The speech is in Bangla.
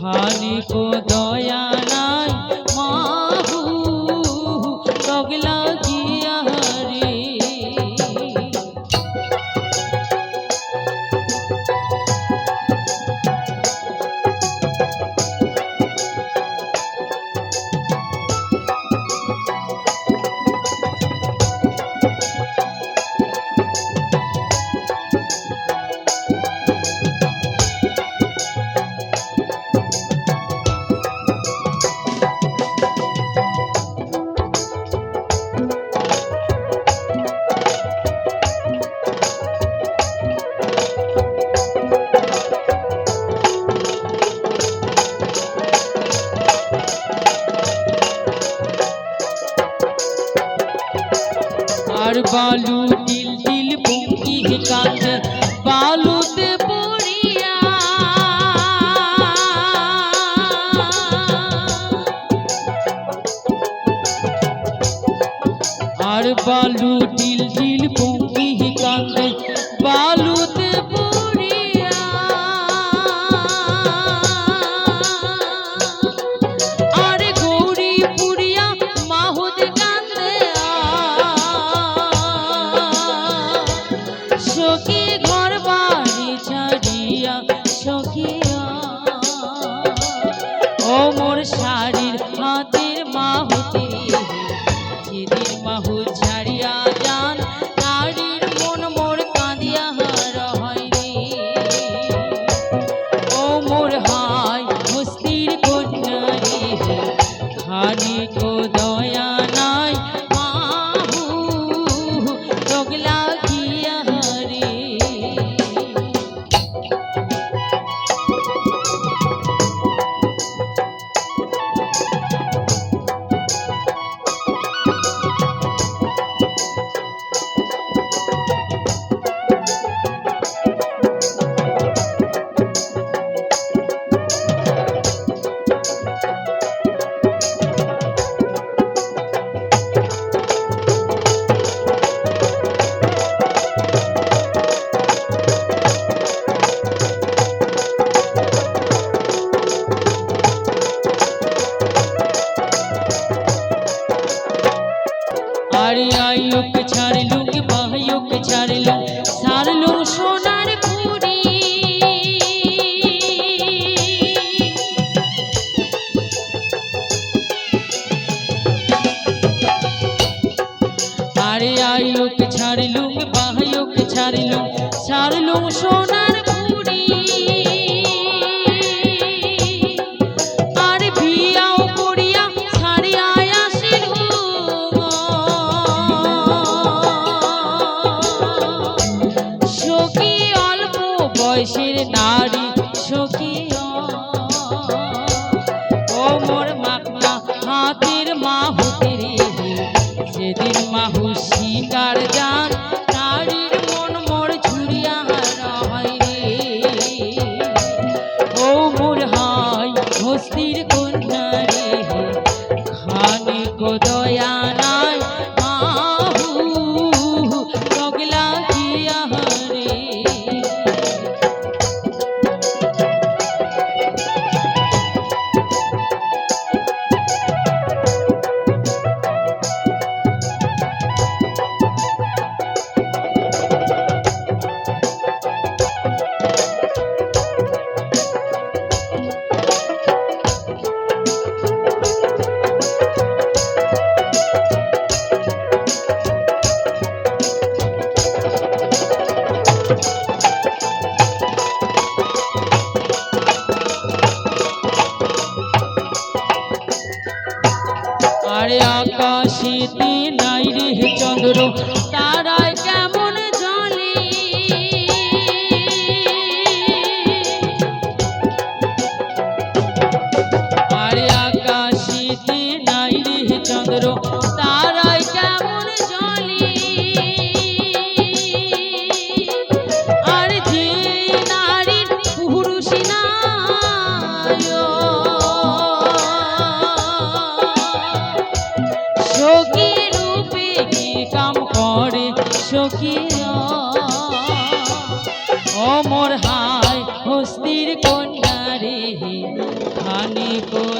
হানি কো দয়া বালু তিল তিল পুঙ্কি কাল। চোখে আরে আইলুক ছাড়িলুম বাহাইলুক ছাড়িলুম ছাড়িলুম সোনা Need it আকাশিতে নাই রে চন্দ্র তারায় কেমন জলে আর আকাশিতে নাই রে চন্দ্র সখিয়া ও মোর হাই হস্তির কন্যা রে খানিক দয়া